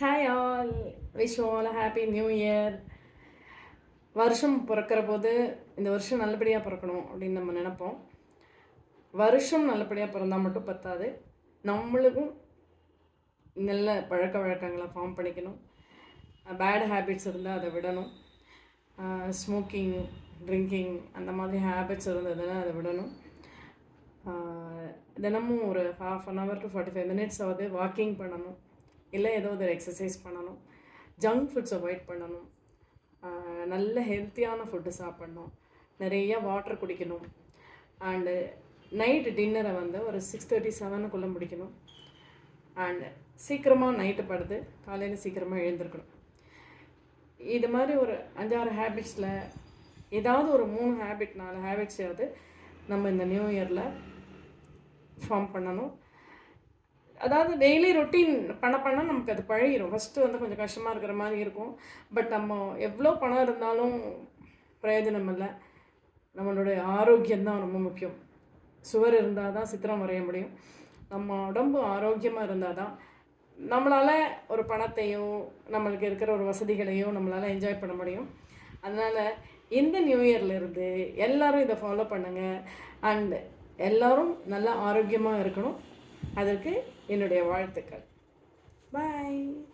Hi all wish all happy new year வருஷம் பிறக்கிற போது இந்த வருஷம் நல்லபடியாக பிறக்கணும் அப்படின்னு நம்ம நினைப்போம். வருஷம் நல்லபடியாக பிறந்தால் மட்டும் பத்தாது. நம்மளுக்கும் நல்ல பழக்க வழக்கங்களை ஃபார்ம் பண்ணிக்கணும். பேட் ஹேபிட்ஸ் இருந்தால் அதை விடணும். ஸ்மோக்கிங் ட்ரிங்கிங் அந்த மாதிரி ஹேபிட்ஸ் இருந்ததுன்னா அதை விடணும். தினமும் ஒரு half an hour to forty five minutes ஆகுது வாக்கிங் பண்ணணும். இல்லை ஏதோ ஒரு எக்ஸசைஸ் பண்ணணும். ஜங்க் ஃபுட்ஸ் அவாய்ட் பண்ணணும். நல்ல ஹெல்த்தியான ஃபுட்டு சாப்பிட்ணும். நிறைய வாட்டர் குடிக்கணும். அண்டு நைட்டு டின்னரை வந்து ஒரு சிக்ஸ் தேர்ட்டி செவனுக்குள்ளே முடிக்கணும். அண்ட் சீக்கிரமாக நைட்டு படுத்து காலையில் சீக்கிரமாக எழுந்திருக்கணும். இது மாதிரி ஒரு அஞ்சாறு ஹேபிட்ஸில் ஏதாவது ஒரு மூணு ஹேபிட் நாலு ஹேபிட்ஸையாவது நம்ம இந்த நியூ இயரில் ஃபார்ம் பண்ணணும். அதாவது டெய்லி ரொட்டீன் பண்ண பண்ண நமக்கு அது பழகிடும் ஃபஸ்ட்டு வந்து கொஞ்சம் கஷ்டமாக இருக்கிற மாதிரி இருக்கும். பட் நம்ம எவ்வளோ பணம் இருந்தாலும் பிரயோஜனம் இல்லை. நம்மளுடைய ஆரோக்கியம் தான் ரொம்ப முக்கியம். சுவர் இருந்தால் தான் சித்திரம் வரைய முடியும். நம்ம உடம்பு ஆரோக்கியமாக இருந்தால் தான் நம்மளால் ஒரு பணத்தையோ நம்மளுக்கு இருக்கிற ஒரு வசதிகளையோ நம்மளால் என்ஜாய் பண்ண முடியும். அதனால் இந்த நியூ இயர்லேருந்து எல்லோரும் இதை ஃபாலோ பண்ணுங்கள் அண்டு எல்லோரும் நல்லா ஆரோக்கியமாக இருக்கணும். அதற்கு என்னுடைய வாழ்த்துக்கள். பாய்